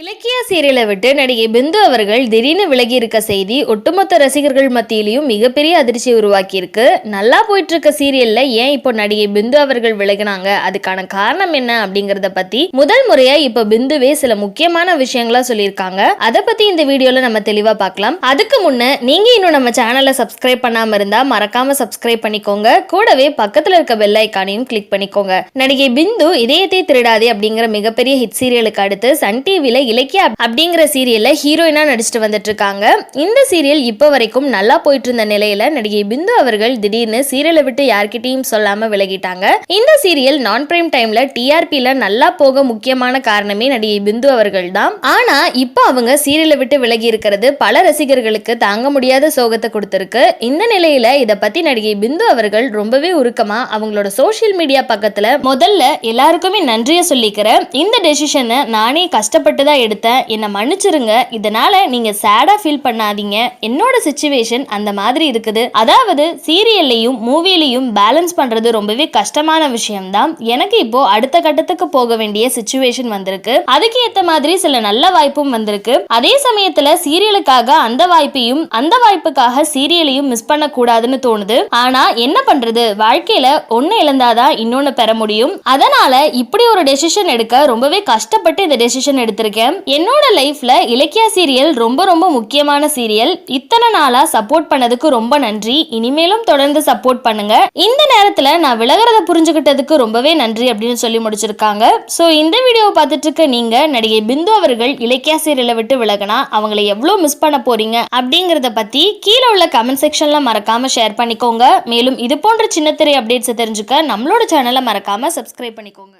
இலக்கிய சீரியலை விட்டு நடிகை பிந்து அவர்கள் திடீர்னு விலகி இருக்க செய்தி ஒட்டுமொத்த ரசிகர்கள் மத்தியிலையும் மிகப்பெரிய அதிர்ச்சி உருவாக்கியிருக்கு. நல்லா போயிட்டு இருக்க சீரியல்ல ஏன் இப்போ நடிகை பிந்து அவர்கள் விலகினாங்க? அதுக்கான காரணம் என்ன அப்படிங்கறத பத்தி முதல் முறையா இப்போ பிந்துவே சில முக்கியமான விஷயங்களா சொல்லியிருக்காங்க. அதை பத்தி இந்த வீடியோல நம்ம தெளிவா பார்க்கலாம். அதுக்கு முன்ன நீங்க இன்னும் நம்ம சேனலை சப்ஸ்கிரைப் பண்ணாம இருந்தா மறக்காம சப்ஸ்கிரைப் பண்ணிக்கோங்க. கூடவே பக்கத்துல இருக்க பெல் ஐக்கானையும் கிளிக் பண்ணிக்கோங்க. நடிகை பிந்து இதயத்தை திருடாதே அப்படிங்கிற மிகப்பெரிய ஹிட் சீரியலுக்கு அடுத்து சன் டிவில இலக்கியா அப்படிங்கிற சீரியல்ல ஹீரோயினா நடிச்சுட்டு வந்துட்டு இருக்காங்க இந்த சீரியல் இப்போ வரைக்கும் நல்லா போயிட்டு இருந்த நிலையில நடிகை பிந்து அவர்கள் திடீர்னு சீரியலை விட்டு யார்கிட்டையும் சொல்லாம விலகிட்டாங்க. இந்த சீரியல் நான் பிரைம் டைம்ல டிஆர்பில நல்லா போக முக்கியமான காரணமே நடிகை பிந்து அவர்கள் தான் ஆனா இப்போ அவங்க சீரியலை விட்டு விலகி இருக்கிறது பல ரசிகர்களுக்கு தாங்க முடியாத சோகத்தை கொடுத்திருக்கு. இந்த நிலையில இதை பத்தி நடிகை பிந்து அவர்கள் ரொம்பவே உருக்கமா அவங்களோட சோஷியல் மீடியா பக்கத்துல முதல்ல எல்லாருக்குமே நன்றிய சொல்லிக்கிறேன். இந்த டெசிஷனை நானே கஷ்டப்பட்டு தான் எடுத்தேன். என்னை மன்னிச்சிருங்க. இதனால நீங்க சேடா ஃபீல் பண்ணாதீங்க. என்னோட சுச்சுவேஷன் அந்த மாதிரி இருக்குது. அதாவது சீரியல்லையும் மூவிலையும் பேலன்ஸ் பண்றது ரொம்பவே கஷ்டமான விஷயம்தான். எனக்கு இப்போ அடுத்த கட்டத்துக்கு போக வேண்டிய சுச்சுவேஷன் வந்திருக்கு. அதுக்கு ஏத்த மாதிரி சில நல்ல வாய்ப்பும் வந்திருக்கு. அதே சமயத்துல சீரியலுக்காக அந்த வாய்ப்பையும் அந்த வாய்ப்புக்காக சீரியலையும் மிஸ் பண்ண கூடாதுன்னு தோணுது. ஆனா என்ன பண்றது? வாழ்க்கையில ஒண்ணு இழந்தாதான் இன்னொன்னு பெற முடியும். அதனால இப்படி ஒரு டெசிஷன் எடுக்க ரொம்பவே கஷ்டப்பட்டு இந்த டெசிஷன் எடுத்திருக்கேன். என்னோட லைஃப்ல இலக்கியா சீரியல் ரொம்ப ரொம்ப முக்கியமான சீரியல். இத்தனை நாளா சப்போர்ட் பண்ணதுக்கு ரொம்ப நன்றி. இனிமேலும் தொடர்ந்து சப்போர்ட் பண்ணுங்க. இந்த நேரத்துல நான் விலகிறத புரிஞ்சுக்கிட்டதுக்கு ரொம்பவே நன்றி அப்படின்னு சொல்லி முடிச்சிருக்காங்க. ஸோ இந்த வீடியோவை பார்த்துட்டு இருக்க நீங்க நடிகை பிந்து அவர்கள் இலக்கியா சீரியலை விட்டு விலகினா அவங்கள எவ்வளோ மிஸ் பண்ண போறீங்க அப்படிங்கறத பத்தி கீழே உள்ள கமெண்ட் செக்ஷன்ல மறக்காம ஷேர் பண்ணிக்கோங்க. மேலும் இது போன்ற சின்னத்திரை அப்டேட்ஸை தெரிஞ்சுக்க நம்மளோட சேனலை மறக்காம சப்ஸ்கிரைப் பண்ணிக்கோங்க.